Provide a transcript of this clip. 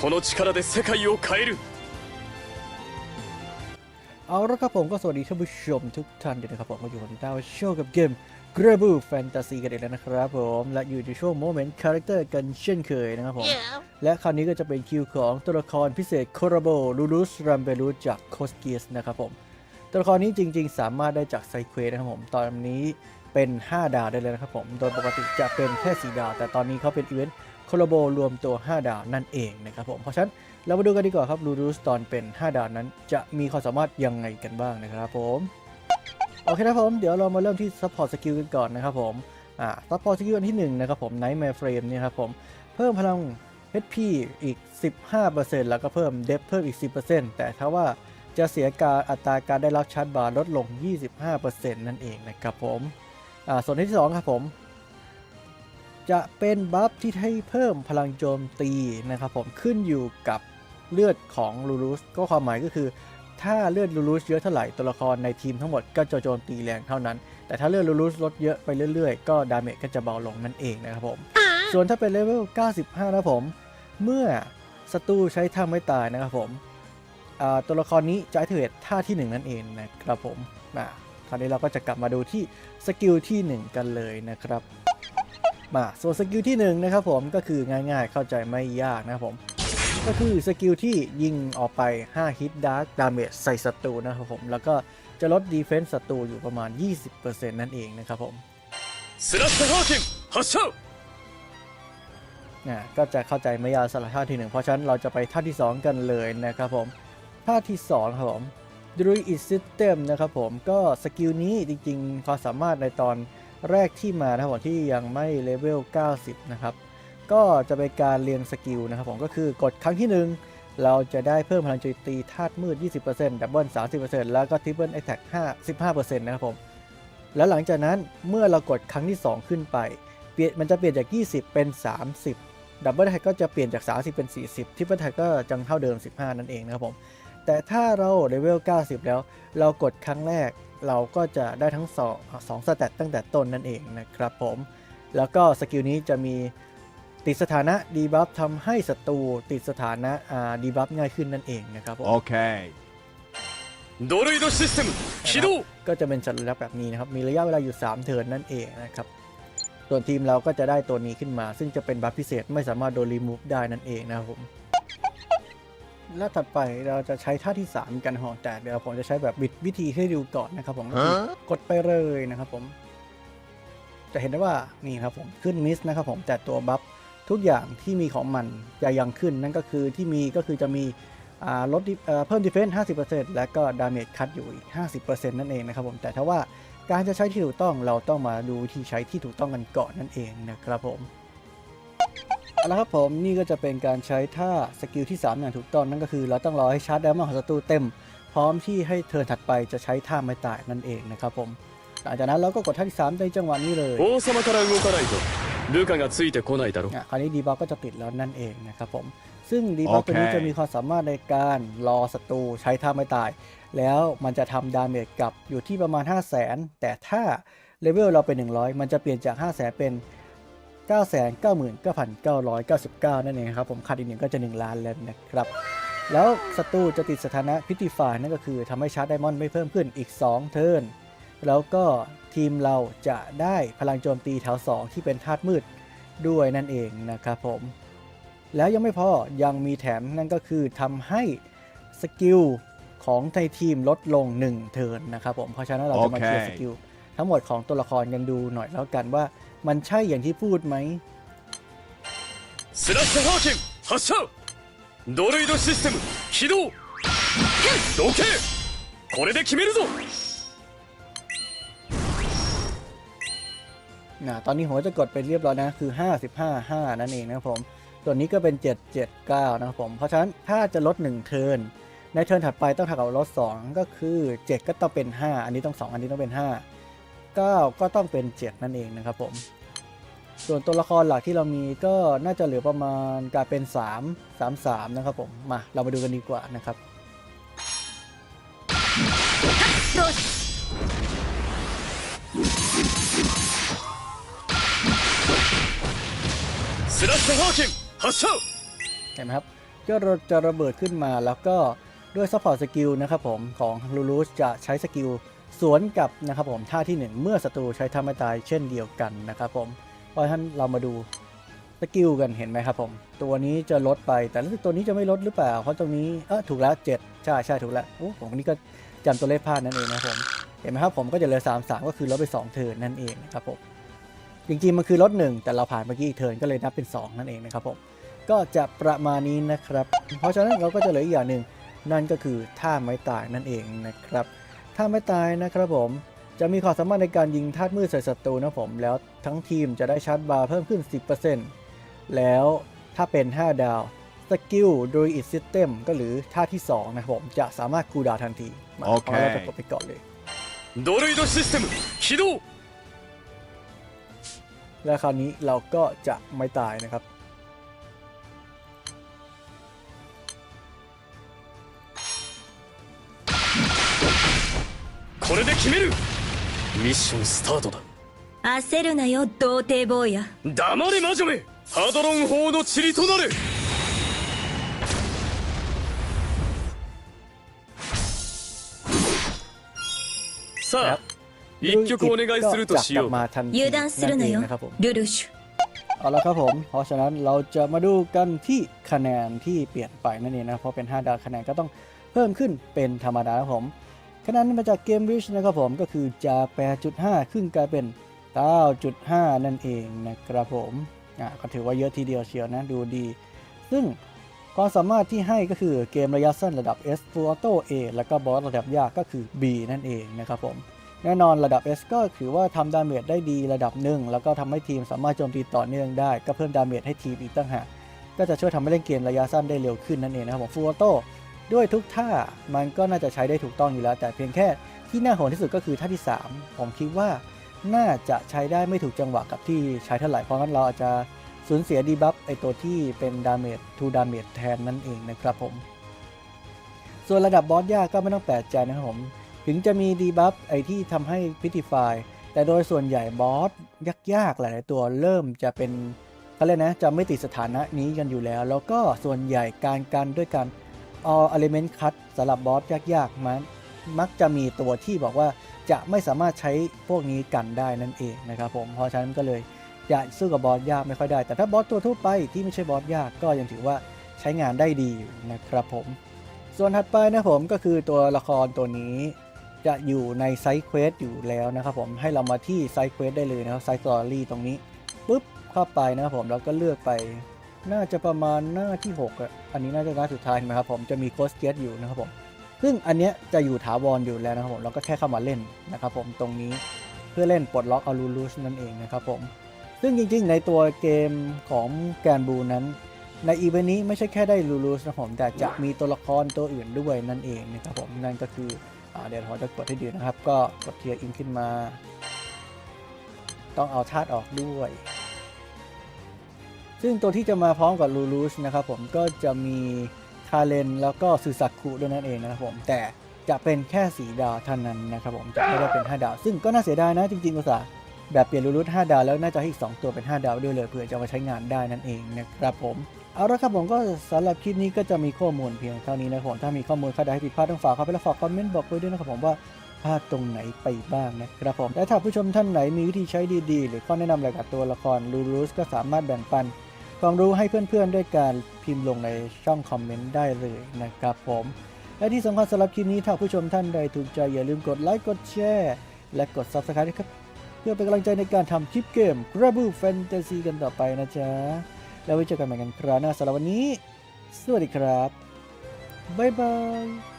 この力で世界を変える เอาละครับผมก็สวัสดีท่านผู้ชมทุกท่านด้วยนะครับผมมาอยู่กับดาวโชว์กับเกม g r a b l e Fantasy กันอีกแล้วนะครับผมและอยู่ในช่วงโมเมนต์คาแรคเตอร์กันเช่นเคยนะครับผม และคราวนี้ก็จะเป็นคิวของตัวละครพิเศษโคราโบลูรุสรัมเบลูจากโคสเกียสนะครับผม ตัวละครนี้จริง ๆ สามารถได้จากไซเควสนะครับผม ตอนนี้เป็น 5 ดาวได้เลยนะครับผม โดยปกติจะเป็นแค่ 4 ดาว แต่ตอนนี้เขาเป็นอีเวนต์โ คราโบรวมตัว 5 ดาวนั่นเองนะครับผม เพราะฉะนั้นเรามาดูกันดีกว่าครับลูรุสตอนเป็น 5 ดาวนั้น จะมีความสามารถยังไงกันบ้างนะครับผม โอเคนะครับผม เดี๋ยวเรามาเริ่มที่ซัพพอร์ตสกิลกันก่อนนะครับผม อ่าซัพพอร์ตสกิลอันที่ 1 นะครับผม Nightmare Frame เนี่ยครับผม เพิ่มพลัง HP อีก 15%แล้วก็เพิ่ม Depth เพิ่มอีก 10%แต่ถ้าว่าจะเสียการอัตราการได้รับชาร์จบาร์ลดลง 25%นั่นเองนะครับผม อ่า ส่วนที่2ครับผม จะเป็นบัฟที่ให้เพิ่มพลังโจมตีนะครับผมขึ้นอยู่กับเลือดของลูรุสก็ความหมายก็คือ ถ้าเลือดลูรุสเยอะเท่าไหร่ตัวละครในทีมทั้งหมดก็จะโจมตีแรงเท่านั้น แต่ถ้าเลือดลูรุสลดเยอะไปเรื่อยๆ ก็ดาเมจก็จะเบาลงนั่นเองนะครับผมส่วนถ้าเป็นเลเวล 95 นะผม เมื่อศัตรูใช้ท่าไม่ตายนะครับผมตัวละครนี้จะ activate ท่าที่ 1 นั่นเองนะครับผมคราวนี้เราก็จะกลับมาดูที่สกิลที่ 1 กันเลยนะครับ มาส่วนสกิลที่1นะครับผมก็คือง่ายๆเข้าใจไม่ยากนะครับผมก็คือสกิลที่ยิงออกไป 5 ฮิตดาร์กดาเมจใส่ศัตรูนะครับผม แล้วก็จะลดดีเฟนส์ศัตรูอยู่ประมาณ 20%นั่นเองนะครับผมสลับฮอคิมฮัชเชนะก็จะเข้าใจไม่ยากสำหรับท่าที่ 1 เพราะฉะนั้นเราจะไปท่าที่ 2 กันเลยนะครับผม ท่าที่ 2 ครับผม Druid System นะครับผม ก็สกิลนี้จริงๆ ความสามารถในตอน แรกที่มานะครับผมที่ยังไม่เลเวล 90 นะครับ ก็จะเป็นการเรียงสกิลนะครับผมก็คือกดครั้งที่ 1 เราจะได้เพิ่มพลังโจมตีธาตุมืด 20%ดับเบิล30%แล้วก็ทริปเปิลแอตแทก5 15%นะครับผมแล้วหลังจากนั้นเมื่อเรากดครั้งที่ 2 ขึ้นไป เปลี่ยนมันจะเปลี่ยนจาก 20 เป็น 30 ดับเบิลแท็กก็จะเปลี่ยนจาก 30 เป็น 40ทริปเปิลแท็กก็จังเท่าเดิม 15 นั่นเองนะครับผมแต่ถ้าเราเลเวล 90 แล้ว เรากดครั้งแรก เราก็จะได้ทั้ง2 2สแตตตั้งแต่ต้นนั่นเองนะครับผม แล้วก็สกิลนี้จะมีติดสถานะดีบัฟทำให้ศัตรูติดสถานะดีบัฟง่ายขึ้นนั่นเองนะครับผม Okay. ドルイドシステム起動 ก็จะเป็นสัญลักษณ์แบบนี้นะครับ มีระยะเวลาอยู่ 3 เทิร์นนั่นเองนะครับ ส่วนทีมเราก็จะได้ตัวนี้ขึ้นมา ซึ่งจะเป็นบัฟพิเศษไม่สามารถโดนรีมูฟได้นั่นเองนะครับผม แล้วถัดไปเราจะใช้ท่าที่ 3 กันหอแต่เดี๋ยวผมจะใช้แบบบิดวิธีให้ดูก่อนนะครับผมก็คือฮะกดไปเลยนะครับผม จะเห็นได้ว่านี่ครับผมขึ้นมิสนะครับผมแต่ตัวบัฟทุกอย่างที่มีของมันจะยังขึ้นนั่นก็คือที่มีก็คือจะมีอ่าลดดิเอ่อเพิ่มดีเฟนส์50%และก็ดาเมจคัดอยู่อีก 50%นั่นเองนะครับผมแต่ถ้าว่าการจะใช้ที่ถูกต้องเราต้องมาดูวิธีใช้ที่ถูกต้องกันก่อนนั่นเองนะครับผม เอาละครับผมนี่ก็จะเป็นการใช้ท่าสกิลที่ 3 อย่างถูกต้องนั่นก็คือ เราต้องรอให้ชาร์จดามอนของศัตรูเต็ม พร้อมที่ให้เทิร์นถัดไปจะใช้ท่าไม่ตายนั่นเองนะครับผมหลังจากนั้นเราก็กดท่าที่ 3 ในจังหวะนี้เลย 王様から動かないとルカがついてこないだろ อ่ะคราวนี้ดีบัฟก็จะติดแล้วนั่นเองนะครับผม ซึ่งดีบัฟ โอเค ตัวนี้จะมีความสามารถในการรอศัตรูใช้ท่าไม่ตาย แล้วมันจะทำดาเมจกลับอยู่ที่ประมาณ 5 0 0 0 0 0 แต่ถ้าเลเวลเราเป็น 100 มันจะเปลี่ยนจาก 5 0 0 0 0 0 เป็น 9 9 9 9 9 9 นั่นเองครับผมขาดอีกหนึ่งก็จะ 1 ล้านแล้วนะครับ แล้วศัตรูจะติดสถานะพิติฟายนั่นก็คือทำให้ชาร์จไดมอนด์ไม่เพิ่มขึ้นอีก 2 เทิร์นแล้วก็ทีมเราจะได้พลังโจมตีแถว 2 ที่เป็นธาตุมืดด้วยนั่นเองนะครับผมแล้วยังไม่พอยังมีแถมนั่นก็คือทำให้สกิลของในทีมลดลง 1 เทิร์นนะครับผมเพราะฉะนั้นเราจะมาเคลียร์สกิลทั้งหมดของตัวละครกันดูหน่อยแล้วกันว่า มันใช่อย่างที่พูดไหม スラッシュハーケン発射ドルイドシステム起動どけこれで決めるぞ นะตอนนี้ผมก็จะกดไปเรียบร้อยนะ คือ 55 5 นั่นเองนะครับผม ตัวนี้ก็เป็น 779 นะครับผม เพราะฉะนั้นถ้าจะลด 1 เทิร์น ในเทิร์นถัดไปต้องเท่ากับลด 2 ก็คือ 7 ก็ต้องเป็น 5 อันนี้ต้อง 2 อันนี้ต้องเป็น 5 9 ก็ต้องเป็น 7 นั่นเองนะครับผม ส่วนตัวละครหลักที่เรามีก็น่าจะเหลือประมาณกลายเป็น 3 3 3 นะครับผม มาเรามาดูกันดีกว่านะครับเห็นไหมครับก็จะระเบิดขึ้นมาแล้วก็ด้วยซัพพอร์ตสกิลนะครับผมของลูลูสจะใช้สกิล สวนกับนะครับผมท่าที่ 1 เมื่อศัตรูใช้ท่าไม่ตายเช่นเดียวกันนะครับผมเพราะฉะนั้นเรามาดูสกิลกันเห็นไหมครับผม ตัวนี้จะลดไปแต่รู้สึกตัวนี้จะไม่ลดหรือเปล่า เพราะตรงนี้เออถูกแล้ว7ใช่ใช่ถูกแล้วโอ้ผมนี่ก็จำตัวเลขพลาดนั่นเองนะครับผมเห็นไหมครับผมก็จะเหลือ3 3ก็คือลดไป 2 เทิร์นนั่นเองนะครับผมจริงๆมันคือลด1แต่เราผ่านเมื่อกี้อีกเทิร์นก็เลยนับเป็น 2 นั่นเองนะครับผมก็จะประมาณนี้นะครับ เพราะฉะนั้นเราก็จะเหลืออีกอย่างหนึ่งนั่นก็คือท่าไม้ตายนั่นเองนะครับ ถ้าไม่ตายนะครับผม จะมีความสามารถในการยิงธาตุมืดใส่ศัตรูนะผม แล้วทั้งทีมจะได้ชาร์จบาร์เพิ่มขึ้น 10%แล้วถ้าเป็น 5 ดาวสกิลโดยอิสซิสเต็มก็หรือท่าที่ 2 นะครับผมจะสามารถคูดาวทันทีมาโอเคเราจะกดไปก่อนเลยโดรอิดซิสเต็ม起動และคราวนี้เราก็จะไม่ตายนะครับ これで決めるミッションスタートだ焦るなよ童貞坊や黙れ魔女めハドロン砲の塵となれさあ一曲お願いするとしよう ก็จะกลับมาทันที 油断するな นั่นเอง よ นะครับผม ルルシュ เอาละครับผม เพราะฉะนั้นเราจะมาดูกันที่คะแนนที่เปลี่ยนไปนั่นเองนะ เพราะเป็น 5 ดาวคะแนนก็ต้องเพิ่มขึ้นเป็นธรรมดาครับผม คะแนนมาจากเกมริชนะครับผมก็คือจาก 8.5 ขึ้นกลายเป็น 9.5 นั่นเองนะครับผมอะก็ถือว่าเยอะทีเดียวเชียวนะดูดี ซึ่งความสามารถที่ให้ก็คือเกมระยะสั้นระดับ S Full Auto A แล้วก็บอสระดับยากก็คือ B นั่นเองนะครับผม แน่นอนระดับ S ก็ถือว่าทำดาเมจได้ดีระดับหนึ่งแล้วก็ทำให้ทีมสามารถโจมตีต่อเนื่องได้ ก็เพิ่มดาเมจให้ทีมอีกตั้งหากก็จะช่วยทำให้เล่นเกมระยะสั้นได้เร็วขึ้นนั่นเองนะครับผมฟูโต ด้วยทุกท่ามันก็น่าจะใช้ได้ถูกต้องอยู่แล้ว แต่เพียงแค่ที่น่าห่วงที่สุดก็คือท่าที่ 3 ผมคิดว่าน่าจะใช้ได้ไม่ถูกจังหวะกับที่ใช้เท่าไหร่เพราะงั้นเราอาจจะสูญเสียดีบัฟไอตัวที่เป็นดาเมจทูดาเมจแทนนั่นเองนะครับผม ส่วนระดับบอสยากก็ไม่ต้องแปลกใจนะครับผม ถึงจะมีดีบัฟไอที่ทำให้พิธีฟายแต่โดยส่วนใหญ่บอสยากๆหลายตัวเริ่มจะเป็นเขาเรียกนะจะไม่ติดสถานะนี้กันอยู่แล้ว แล้วก็ส่วนใหญ่การกันด้วยการ all element cut สำหรับบอสยากๆมันมักจะมีตัวที่บอกว่าจะไม่สามารถใช้พวกนี้กันได้นั่นเองนะครับผมเพราะฉะนั้นก็เลยจะสู้กับบอสยากไม่ค่อยได้ แต่ถ้าบอสตัวทั่วไปที่ไม่ใช่บอสยากก็ยังถือว่าใช้งานได้ดีอยู่นะครับผม ส่วนถัดไปนะผมก็คือตัวละครตัวนี้จะอยู่ในไซส์เควสอยู่แล้วนะครับผมให้เรามาที่ไซส์เควสได้เลยนะครับไซส์สตอรี่ตรงนี้ปุ๊บเข้าไปนะครับผมแล้วก็เลือกไป น่าจะประมาณหน้าที่6อะอันนี้น่าจะหน้าสุดท้ายนะครับผมจะมีโคสเกตอยู่นะครับผมซึ่งอันเนี้ยจะอยู่ถาวรอยู่แล้วนะครับผมเราก็แค่เข้ามาเล่นนะครับผมตรงนี้เพื่อเล่นปลดล็อกอารูลูชนั่นเองนะครับผมซึ่งจริงๆ ในตัวเกมของแกนบูนั้น ในอีเวนต์นี้ไม่ใช่แค่ได้ลูลูสนะผมแต่จะมีตัวละครตัวอื่นด้วยนั่นเองนะครับผมนั่นก็คืออเดี๋ยวผมจะกดให้ดูนะครับ ก็กดเทียร์อินขึ้นมา ต้องเอาธาตุออกด้วย ซึ่งตัวที่จะมาพร้อมกับลูลูสนะครับผมก็จะมีคาเลนแล้วก็ซูซักคุด้วยนั่นเองนะครับผมแต่จะเป็นแค่สีดาวเท่านั้นนะครับผมจะไม่ได้เป็น 5 ดาว ซึ่งก็น่าเสียดายนะจริงๆอุตส่าห์แบบเปลี่ยนลูลูส5ดาวแล้วน่าจะให้อีก 2 ตัวเป็น 5 ดาวด้วยเลยเพื่อจะเอามาใช้งานได้นั่นเองนะครับผมเอาละครับผมก็สำหรับคลิปนี้ก็จะมีข้อมูลเพียงเท่านี้นะครับผมถ้ามีข้อมูลข้อใดให้ผิดพลาดต้องฝากเข้าไปแล้วฝากคอมเมนต์บอกไว้ด้วยนะครับผมว่าพลาดตรงไหนไปบ้างนะครับผม และถ้าผู้ชมท่านไหนมีวิธีใช้ดีๆ หรือข้อแนะนำอะไรกับตัวละครลูรูสก็สามารถแบ่งปัน ความรู้ให้เพื่อนๆ ด้วยการพิมพ์ลงในช่องคอมเมนต์ได้เลยนะครับผม และที่สำคัญสำหรับคลิปนี้ถ้าผู้ชมท่านใดถูกใจอย่าลืมกดไลค์กดแชร์และกด Subscribe นะครับเพื่อเป็นกำลังใจในการทำคลิปเกม g r a b u Fantasy กันต่อไปนะจ๊ะ แล้วไว้เจอกันใหม่กันคราวหน้าสำหรับวันนี้ สวัสดีครับ บ๊ายบาย